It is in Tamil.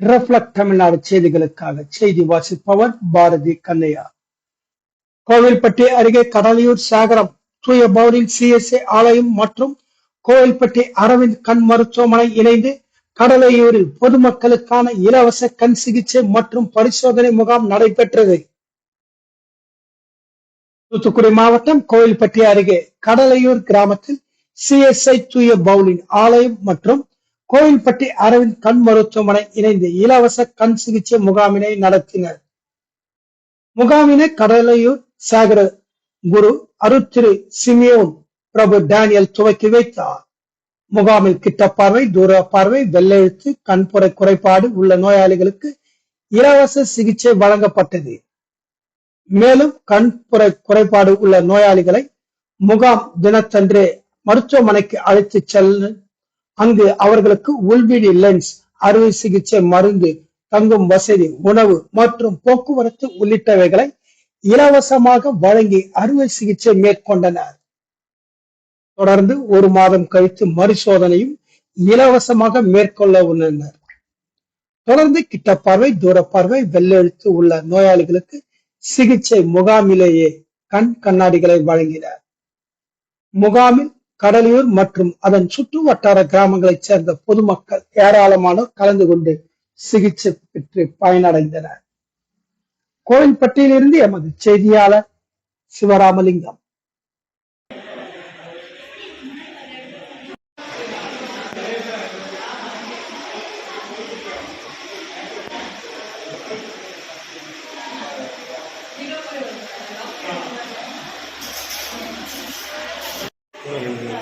ரெஃப்ளக்ட் தமிழ்நாடு செய்திகளுக்காக செய்தி வாசிப்பவர் பாரதி கண்ணையா. கோவில்பட்டி அருகே கடலையூர் சாகரம் தூய பவுலின் சிஎஸ்ஏ ஆலயம் மற்றும் கோவில்பட்டி அரவிந்த் கண் மருத்துவமனை இணைந்து கடலையூரில் பொதுமக்களுக்கான இலவச கண் சிகிச்சை மற்றும் பரிசோதனை முகாம் நடைபெற்றது. தூத்துக்குடி மாவட்டம் கோவில்பட்டி அருகே கடலையூர் கிராமத்தில் சிஎஸ்ஐ தூய பவுலின் ஆலயம் மற்றும் கோவில்பட்டி அரவிந்த் கண் மருத்துவமனை இணைந்து இலவச கண் சிகிச்சை முகாமினை நடத்தினர். முகாமினை கடலையூர் சாகர குரு அருத்திரு சிமியோன் பிரபு டேனியல் துவக்கி வைத்தார். முகாமில் கிட்ட பார்வை தூர பார்வை வெள்ளெழுத்து கண்புரை குறைபாடு உள்ள நோயாளிகளுக்கு இலவச சிகிச்சை வழங்கப்பட்டது. மேலும் கண்புரை குறைபாடு உள்ள நோயாளிகளை முகாம் தினத்தன்றே மருத்துவமனைக்கு அழைத்துச் செல்ல அங்கு அவர்களுக்கு உள்விழி லென்ஸ் அறுவை சிகிச்சை மருந்து தங்கும் வசதி உணவு மற்றும் போக்குவரத்து உள்ளிட்டவைகளை இலவசமாக வழங்கி அறுவை சிகிச்சை மேற்கொண்டனர். தொடர்ந்து ஒரு மாதம் கழித்து மறுசோதனையும் இலவசமாக மேற்கொள்ள உள்ளனர். தொடர்ந்து கிட்ட பார்வை தூர பார்வை வெள்ளெழுத்து உள்ள நோயாளிகளுக்கு சிகிச்சை முகாமிலேயே கண் கண்ணாடிகளை வழங்கினர். முகாமில் கடலியூர் மற்றும் அதன் சுற்று வட்டார கிராமங்களைச் சேர்ந்த பொதுமக்கள் ஏராளமானோர் கலந்து கொண்டு சிகிச்சை பெற்று பயனடைந்தனர். கோவில்பட்டியிலிருந்து எமது செய்தியாளர் சிவராமலிங்கம்.